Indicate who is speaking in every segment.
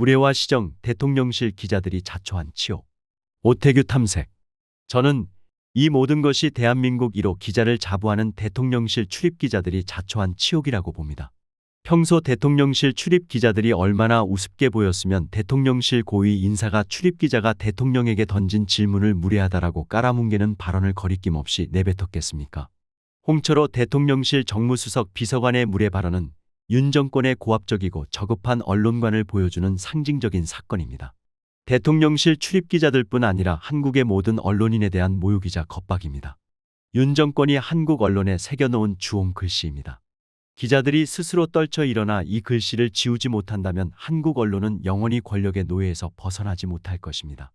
Speaker 1: 무례와 시정, 대통령실 기자들이 자초한 치욕. 오태규 탐색. 저는 이 모든 것이 대한민국 1호 기자를 자부하는 대통령실 출입 기자들이 자초한 치욕이라고 봅니다. 평소 대통령실 출입 기자들이 얼마나 우습게 보였으면 대통령실 고위 인사가 출입 기자가 대통령에게 던진 질문을 무례하다라고 깔아뭉개는 발언을 거리낌 없이 내뱉었겠습니까? 홍철호 대통령실 정무수석 비서관의 무례 발언은 윤 정권의 고압적이고 저급한 언론관을 보여주는 상징적인 사건입니다. 대통령실 출입 기자들뿐 아니라 한국의 모든 언론인에 대한 모욕이자 겁박입니다. 윤 정권이 한국 언론에 새겨놓은 주홍 글씨입니다. 기자들이 스스로 떨쳐 일어나 이 글씨를 지우지 못한다면 한국 언론은 영원히 권력의 노예에서 벗어나지 못할 것입니다.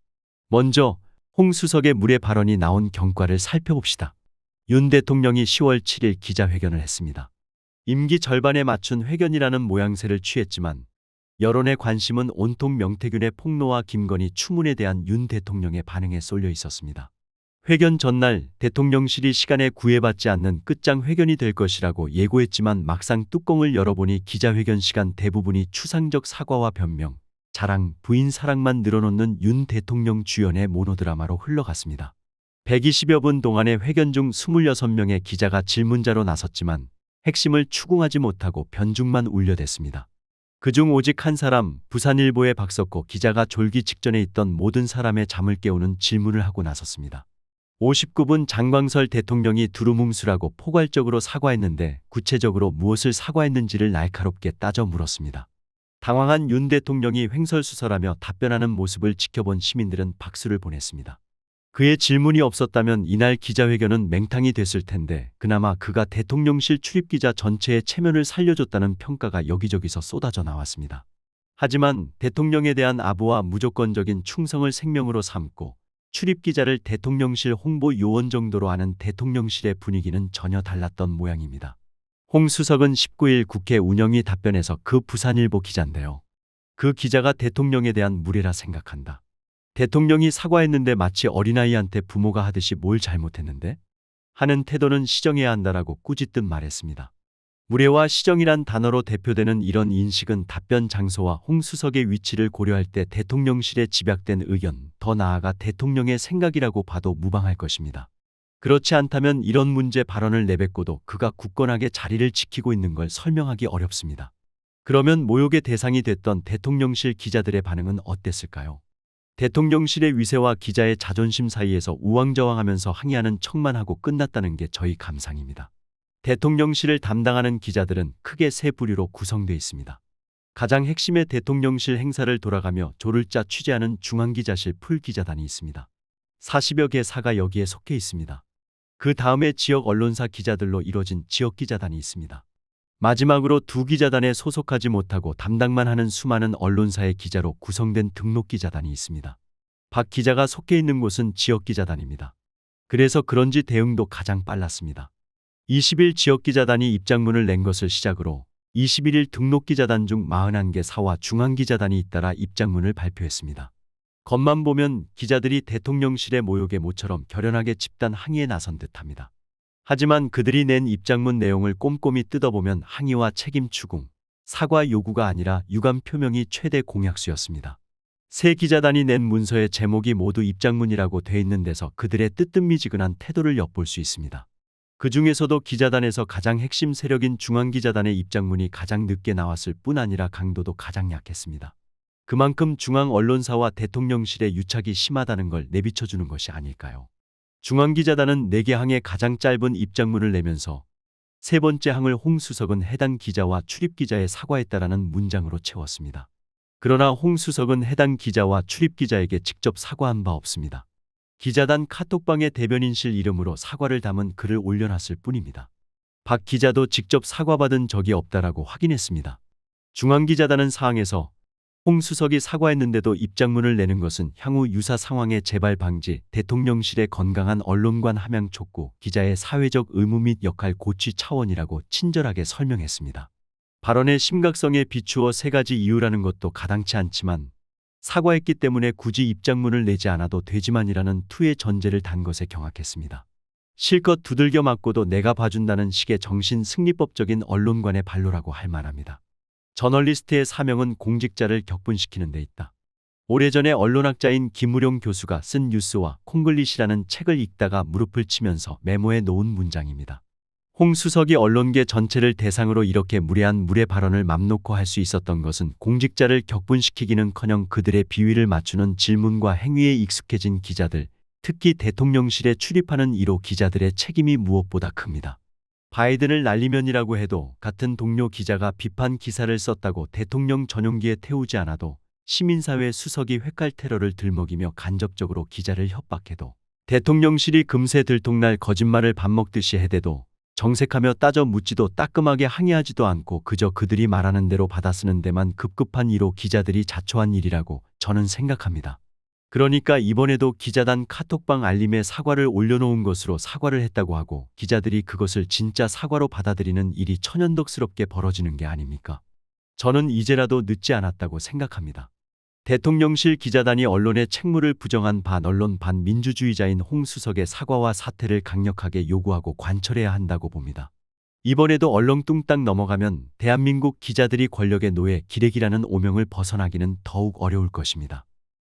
Speaker 1: 먼저 홍 수석의 무례 발언이 나온 경과를 살펴봅시다. 윤 대통령이 10월 7일 기자회견을 했습니다. 임기 절반에 맞춘 회견이라는 모양새를 취했지만 여론의 관심은 온통 명태균의 폭로와 김건희 추문에 대한 윤 대통령의 반응에 쏠려 있었습니다. 회견 전날 대통령실이 시간에 구애받지 않는 끝장 회견이 될 것이라고 예고했지만 막상 뚜껑을 열어보니 기자회견 시간 대부분이 추상적 사과와 변명, 자랑, 부인 사랑만 늘어놓는 윤 대통령 주연의 모노드라마로 흘러갔습니다. 120여 분 동안의 회견 중 26명의 기자가 질문자로 나섰지만 핵심을 추궁하지 못하고 변죽만 울려댔습니다. 그중 오직 한 사람, 부산일보의 박석호 기자가 졸기 직전에 있던 모든 사람의 잠을 깨우는 질문을 하고 나섰습니다. 59분 장광설 대통령이 두루뭉술하고 포괄적으로 사과했는데 구체적으로 무엇을 사과했는지를 날카롭게 따져 물었습니다. 당황한 윤 대통령이 횡설수설하며 답변하는 모습을 지켜본 시민들은 박수를 보냈습니다. 그의 질문이 없었다면 이날 기자회견은 맹탕이 됐을 텐데 그나마 그가 대통령실 출입기자 전체의 체면을 살려줬다는 평가가 여기저기서 쏟아져 나왔습니다. 하지만 대통령에 대한 아부와 무조건적인 충성을 생명으로 삼고 출입기자를 대통령실 홍보 요원 정도로 아는 대통령실의 분위기는 전혀 달랐던 모양입니다. 홍 수석은 19일 국회 운영위 답변에서 그 부산일보 기자인데요. 그 기자가 대통령에 대한 무례라 생각한다. 대통령이 사과했는데 마치 어린아이한테 부모가 하듯이 뭘 잘못했는데? 하는 태도는 시정해야 한다라고 꾸짖듯 말했습니다. 무례와 시정이란 단어로 대표되는 이런 인식은 답변 장소와 홍 수석의 위치를 고려할 때 대통령실에 집약된 의견, 더 나아가 대통령의 생각이라고 봐도 무방할 것입니다. 그렇지 않다면 이런 문제 발언을 내뱉고도 그가 굳건하게 자리를 지키고 있는 걸 설명하기 어렵습니다. 그러면 모욕의 대상이 됐던 대통령실 기자들의 반응은 어땠을까요? 대통령실의 위세와 기자의 자존심 사이에서 우왕좌왕하면서 항의하는 척만 하고 끝났다는 게 저희 감상입니다. 대통령실을 담당하는 기자들은 크게 세 부류로 구성되어 있습니다. 가장 핵심의 대통령실 행사를 돌아가며 조를 짜 취재하는 중앙기자실 풀기자단이 있습니다. 40여 개 사가 여기에 속해 있습니다. 그 다음에 지역 언론사 기자들로 이뤄진 지역기자단이 있습니다. 마지막으로 두 기자단에 소속하지 못하고 담당만 하는 수많은 언론사의 기자로 구성된 등록 기자단이 있습니다. 박 기자가 속해 있는 곳은 지역 기자단입니다. 그래서 그런지 대응도 가장 빨랐습니다. 20일 지역 기자단이 입장문을 낸 것을 시작으로 21일 등록 기자단 중 41개 사와 중앙 기자단이 잇따라 입장문을 발표했습니다. 겉만 보면 기자들이 대통령실의 모욕의 모처럼 결연하게 집단 항의에 나선 듯합니다. 하지만 그들이 낸 입장문 내용을 꼼꼼히 뜯어보면 항의와 책임 추궁, 사과 요구가 아니라 유감 표명이 최대 공약수였습니다. 세 기자단이 낸 문서의 제목이 모두 입장문이라고 돼 있는 데서 그들의 뜨뜻미지근한 태도를 엿볼 수 있습니다. 그 중에서도 기자단에서 가장 핵심 세력인 중앙기자단의 입장문이 가장 늦게 나왔을 뿐 아니라 강도도 가장 약했습니다. 그만큼 중앙 언론사와 대통령실의 유착이 심하다는 걸 내비쳐주는 것이 아닐까요? 중앙기자단은 4개 항의 가장 짧은 입장문을 내면서 세 번째 항을 홍 수석은 해당 기자와 출입기자의 사과했다라는 문장으로 채웠습니다. 그러나 홍 수석은 해당 기자와 출입기자에게 직접 사과한 바 없습니다. 기자단 카톡방에 대변인실 이름으로 사과를 담은 글을 올려놨을 뿐입니다. 박 기자도 직접 사과받은 적이 없다라고 확인했습니다. 중앙기자단은 사항에서 홍 수석이 사과했는데도 입장문을 내는 것은 향후 유사 상황의 재발 방지, 대통령실의 건강한 언론관 함양 촉구, 기자의 사회적 의무 및 역할 고취 차원이라고 친절하게 설명했습니다. 발언의 심각성에 비추어 세 가지 이유라는 것도 가당치 않지만 사과했기 때문에 굳이 입장문을 내지 않아도 되지만이라는 투의 전제를 단 것에 경악했습니다. 실컷 두들겨 맞고도 내가 봐준다는 식의 정신 승리법적인 언론관의 반로라고 할 만합니다. 저널리스트의 사명은 공직자를 격분시키는 데 있다. 오래전에 언론학자인 김우룡 교수가 쓴 뉴스와 콩글리시라는 책을 읽다가 무릎을 치면서 메모해 놓은 문장입니다. 홍 수석이 언론계 전체를 대상으로 이렇게 무례한 무례 발언을 맘 놓고 할 수 있었던 것은 공직자를 격분시키기는커녕 그들의 비위를 맞추는 질문과 행위에 익숙해진 기자들, 특히 대통령실에 출입하는 1호 기자들의 책임이 무엇보다 큽니다. 바이든을 날리면이라고 해도 같은 동료 기자가 비판 기사를 썼다고 대통령 전용기에 태우지 않아도 시민사회 수석이 회깔 테러를 들먹이며 간접적으로 기자를 협박해도 대통령실이 금세 들통날 거짓말을 밥 먹듯이 해대도 정색하며 따져 묻지도 따끔하게 항의하지도 않고 그저 그들이 말하는 대로 받아쓰는 데만 급급한 이로 기자들이 자초한 일이라고 저는 생각합니다. 그러니까 이번에도 기자단 카톡방 알림에 사과를 올려놓은 것으로 사과를 했다고 하고 기자들이 그것을 진짜 사과로 받아들이는 일이 천연덕스럽게 벌어지는 게 아닙니까? 저는 이제라도 늦지 않았다고 생각합니다. 대통령실 기자단이 언론의 책무를 부정한 반 언론 반 민주주의자인 홍 수석의 사과와 사퇴를 강력하게 요구하고 관철해야 한다고 봅니다. 이번에도 얼렁뚱땅 넘어가면 대한민국 기자들이 권력의 노예 기레기라는 오명을 벗어나기는 더욱 어려울 것입니다.